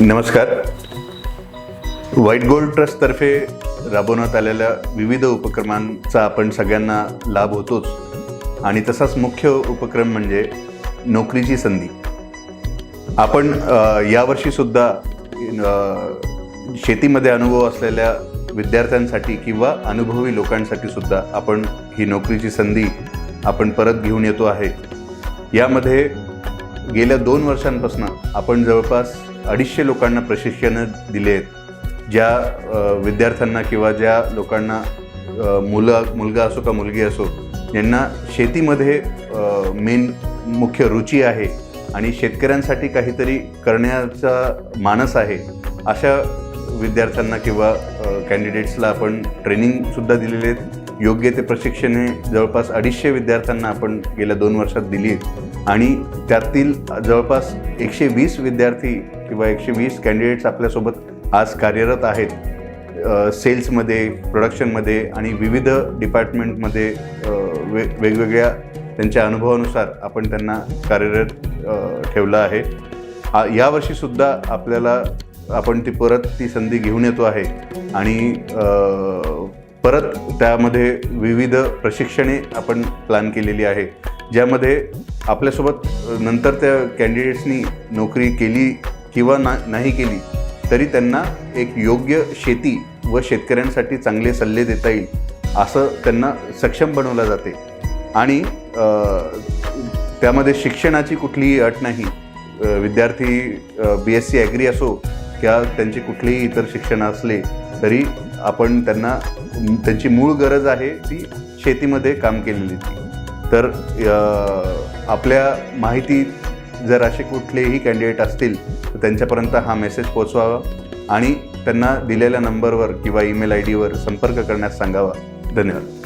नमस्कार. White gold ट्रस्टतर्फे राबवण्यात आलेल्या विविध उपक्रमांचा आपण सगळ्यांना लाभ होतोच. आणि तसाच मुख्य उपक्रम म्हणजे नोकरीची संधी. आपण यावर्षीसुद्धा शेतीमध्ये अनुभव असलेल्या विद्यार्थ्यांसाठी किंवा अनुभवी लोकांसाठी सुद्धा आपण ही नोकरीची संधी आपण परत घेऊन येतो आहे. यामध्ये गेल्या दोन वर्षांपासून आपण जवळपास अडीचशे लोकांना प्रशिक्षणं दिले आहेत ज्या विद्यार्थ्यांना किंवा ज्या लोकांना मुलं मुलगा असो का मुलगी असो यांना शेतीमध्ये मेन मुख्य रुची आहे आणि शेतकऱ्यांसाठी काहीतरी करण्याचा मानस आहे अशा विद्यार्थ्यांना किंवा कॅन्डिडेट्सला आपण ट्रेनिंगसुद्धा दिलेले आहेत. योग्य ते प्रशिक्षणे जवळपास अडीचशे विद्यार्थ्यांना आपण गेल्या दोन वर्षात दिली आहेत आणि त्यातील जवळपास एकशे वीस विद्यार्थी किंवा एकशे वीस कॅन्डिडेट्स आपल्यासोबत आज कार्यरत आहेत. सेल्समध्ये प्रोडक्शनमध्ये आणि विविध डिपार्टमेंटमध्ये वे वेगवेगळ्या त्यांच्या अनुभवानुसार आपण त्यांना कार्यरत ठेवलं आहे. यावर्षीसुद्धा आपल्याला आपण ती परत ती संधी घेऊन येतो आहे आणि परत त्यामध्ये विविध प्रशिक्षणे आपण प्लॅन केलेली आहे. ज्यामध्ये आपल्यासोबत नंतर त्या कॅन्डिडेट्सनी नोकरी केली किंवा ना नाही केली तरी त्यांना एक योग्य शेती व शेतकऱ्यांसाठी चांगले सल्ले देता येईल असं त्यांना सक्षम बनवलं जाते. आणि त्यामध्ये शिक्षणाची कुठलीही अट नाही. विद्यार्थी बी एस सी ॲग्री असो किंवा त्यांचे कुठलेही इतर शिक्षण असले तरी आपण त्यांना त्यांची मूळ गरज आहे ती शेतीमध्ये काम केलेली. तर आपल्या माहिती जर असे कुठलेही कॅन्डिडेट असतील तर त्यांच्यापर्यंत हा मेसेज पोचवावा आणि त्यांना दिलेल्या नंबरवर किंवा ईमेल आय डीवर संपर्क करण्यास सांगावा. धन्यवाद.